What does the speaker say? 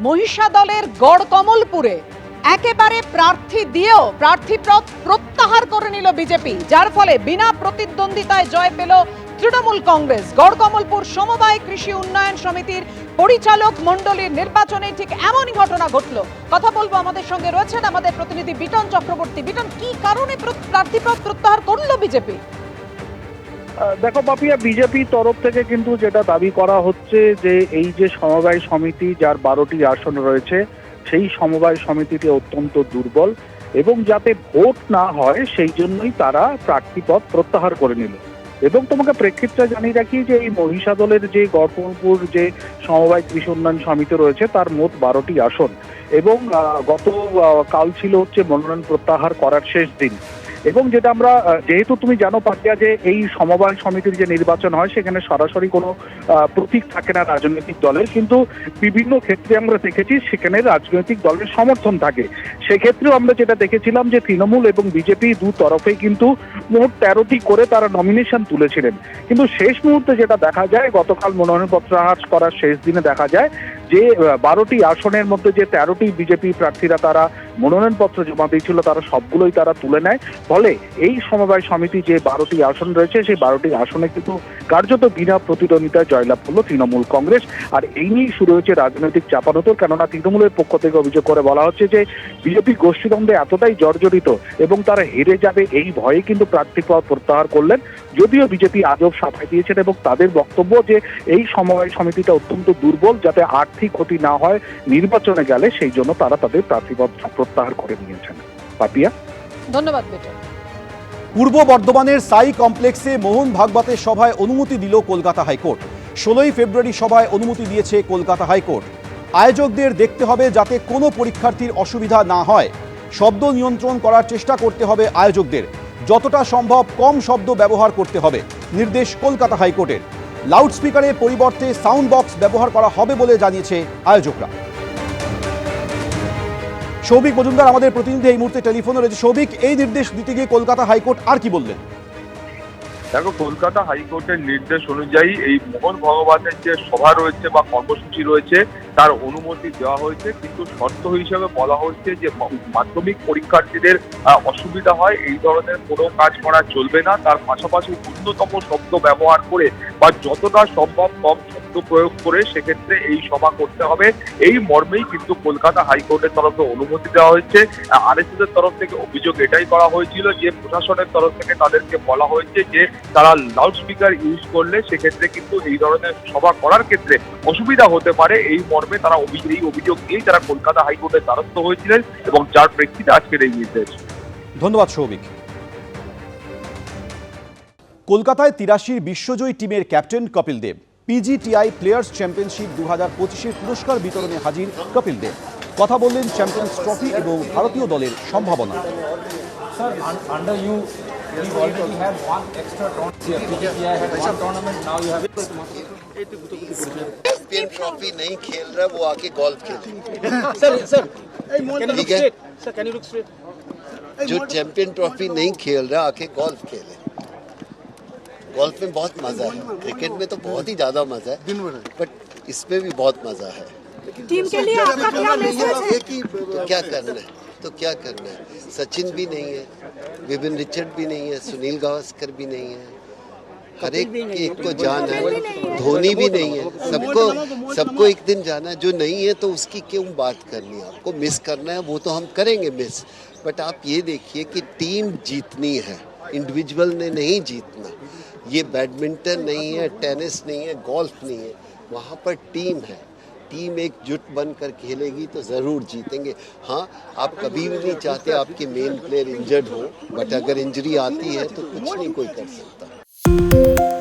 মহিষা দলের গড় কমলপুরে। একেবারে প্রার্থী দিয়েও প্রার্থী প্রত্যাহার করে নিল বিজেপি, যার ফলে বিনা প্রতিদ্বন্দ্বিতায় জয় পেল তৃণমূল কংগ্রেস। গড়কমলপুর সমবায় কৃষি উন্নয়ন সমিতির পরিচালক মণ্ডলীর নির্বাচনে ঠিক এমনই ঘটনা ঘটল। কথা বলব আমাদের সঙ্গে রয়েছেন আমাদের প্রতিনিধি বিটন চক্রবর্তী। বিটন, কি কারণে প্র- প্রার্থীপদ প্রত্যাহার করল বিজেপি? দেখো পাপিয়া বিজেপি তরফ থেকে কিন্তু যেটা দাবি করা হচ্ছে যে এই যে সমবায় সমিতি যার বারোটি আসন রয়েছে, সেই সমবায় সমিতিটি অত্যন্ত দুর্বল এবং যাতে ভোট না হয়, সেই জন্যই তারা প্রার্থীপদ প্রত্যাহার করে নিল। এবং তোমাকে প্রেক্ষিতটা জানিয়ে রাখি যে এই মহিষা দলের যে গড়পুর যে সমবায় কৃষি উন্নয়ন সমিতি রয়েছে, তার মোট বারোটি আসন এবং গত কাল ছিল হচ্ছে মনোনয়ন প্রত্যাহার করার শেষ দিন। এবং যেটা আমরা যেহেতু তুমি জানো পাতিয়া যে এই সমবায় সমিতির যে নির্বাচন হয়, সেখানে সরাসরি কোনো প্রতীক থাকে না রাজনৈতিক দলের, কিন্তু বিভিন্ন ক্ষেত্রে আমরা দেখেছি সেখানে রাজনৈতিক দলের সমর্থন থাকে। সেক্ষেত্রেও আমরা যেটা দেখেছিলাম যে তৃণমূল এবং বিজেপি দু তরফে কিন্তু মোট তেরোটি করে তারা নমিনেশন তুলেছিলেন। কিন্তু শেষ মুহূর্তে যেটা দেখা যায়, গতকাল মনোনয়নপত্র হ্রাস করার শেষ দিনে দেখা যায় যে বারোটি আসনের মধ্যে যে তেরোটি বিজেপি প্রার্থীরা তারা মনোনয়নপত্র জমা দিয়েছিল, তারা সবগুলোই তারা তুলে নেয়। ফলে এই সমবায় সমিতি যে বারোটি আসন রয়েছে, সেই বারোটি আসনে কিন্তু কার্যত বিনা প্রতিদ্বন্দ্বিতায় জয়লাভ করল তৃণমূল কংগ্রেস। আর এই নিয়েই শুরু হয়েছে রাজনৈতিক চাপানোতর কেননা তৃণমূলের পক্ষ থেকে অভিযোগ করে বলা হচ্ছে যে, বিজেপি গোষ্ঠীদ্বন্দ্বে এতটাই জর্জরিত এবং তারা হেরে যাবে এই ভয়ে কিন্তু প্রার্থী পদ প্রত্যাহার করলেন। যদিও বিজেপি আজব সাফাই দিয়েছেন এবং তাদের বক্তব্য যে, এই সমবায় সমিতিটা অত্যন্ত দুর্বল যাতে আর্থিক ক্ষতি না হয় নির্বাচনে গেলে, সেই জন্য তারা তাদের প্রার্থীপদ প্রত্যাহার করে নিয়েছেন। পাপিয়া? ধন্যবাদ পূর্ব বর্ধমানের সাই কমপ্লেক্সে মোহন ভাগবতের সভায় অনুমতি দিল কলকাতা হাইকোর্ট। ষোলোই ফেব্রুয়ারি সভায় অনুমতি দিয়েছে কলকাতা হাইকোর্ট। আয়োজকদের দেখতে হবে যাতে কোনো পরীক্ষার্থীর অসুবিধা না হয়। শব্দ নিয়ন্ত্রণ করার চেষ্টা করতে হবে আয়োজকদের। যতটা সম্ভব কম শব্দ ব্যবহার করতে হবে নির্দেশ কলকাতা হাইকোর্টের। লাউডস্পিকারের পরিবর্তে সাউন্ড বক্স ব্যবহার করা হবে বলে জানিয়েছে আয়োজকরা। সৌভিক মজুমদার, আমাদের প্রতিনিধি এই মুহূর্তে টেলিফোনে রয়েছে। সৌভিক, এই নির্দেশ দিতে গিয়ে কলকাতা হাইকোর্ট আর কি বললেন? দেখো, কলকাতা হাইকোর্টের নির্দেশ অনুযায়ী এই মোহন ভগবানের যে সভা রয়েছে বা কর্মসূচি রয়েছে, তার অনুমতি দেওয়া হয়েছে। কিন্তু শর্ত হিসেবে বলা হচ্ছে যে মাধ্যমিক পরীক্ষার্থীদের অসুবিধা হয়, এই ধরনের কোনো কাজ করা চলবে না। তার পাশাপাশি ন্যূনতম শব্দ ব্যবহার করে বা যতটা সম্ভব কম শব্দ প্রয়োগ করে সেক্ষেত্রে এই সভা করতে হবে। এই মর্মেই কিন্তু কলকাতা হাইকোর্টের তরফে অনুমতি দেওয়া হয়েছে। আরএসএস এর তরফ থেকে অভিযোগ এটাই করা হয়েছিল যে, প্রশাসনের তরফ থেকে তাদেরকে বলা হয়েছে যে, তারা লাউড স্পিকার ইউজ করলে সেক্ষেত্রে কিন্তু এই ধরনের সভা করার ক্ষেত্রে অসুবিধা হতে পারে। এই মর্মে তারা এই অভিযোগ নিয়েই তারা কলকাতা হাইকোর্টের দ্বারস্থ হয়েছিলেন এবং যার প্রেক্ষিতে আজকের এই নির্দেশ। ধন্যবাদ সৌভিক। কলকাতায় তিরাশির বিশ্বজয়ী টিমের captain Kapil Dev. পিজিটিআই players championship দু হাজার পঁচিশের পুরস্কার বিতরণে হাজির কপিল দেব কথা বললেন চ্যাম্পিয়ন্স ট্রফি এবং ভারতীয় দলের সম্ভাবনা Sir, un- under you, you already have one extra tournament. Here, PGPI had one tournament, now you have. Champion trophy नहीं खेल रहा वो आके गोल्फ खेले Sir, sir, can you look ठीक है straight? Sir, can you look straight? जो champion trophy नहीं खेल रहा आके गोल्फ खेले गोल्फ में बहुत मज़ा है। क्रिकेट में तो बहुत ही ज़्यादा मज़ा है। बट इसमें भी बहुत मज़ा है। टीम के लिए आपका क्या मैसेज है? तो क्या करना है? तो क्या करना है? सचिन भी नहीं है विपिन रिचर्ड भी नहीं है सुनील गावस्कर भी नहीं है। हर एक एक को जाना है। धोनी भी नहीं है। सबको सबको एक दिन जाना है। जो नहीं है तो उसकी क्यों बात करनी है? आपको मिस करना है वो तो हम करेंगे मिस बट आप ये देखिए कि टीम जीतनी है। इंडिविजुअल ने नहीं जीतना। ये बैडमिंटन नहीं है, टेनिस नहीं है, गोल्फ नहीं है, वहाँ पर टीम है। टीम एक जुट बनकर खेलेगी तो ज़रूर जीतेंगे। हाँ आप कभी भी नहीं चाहते आपके मेन प्लेयर इंजर्ड हो, बट अगर इंजरी आती है तो कुछ नहीं, कोई कर सकता।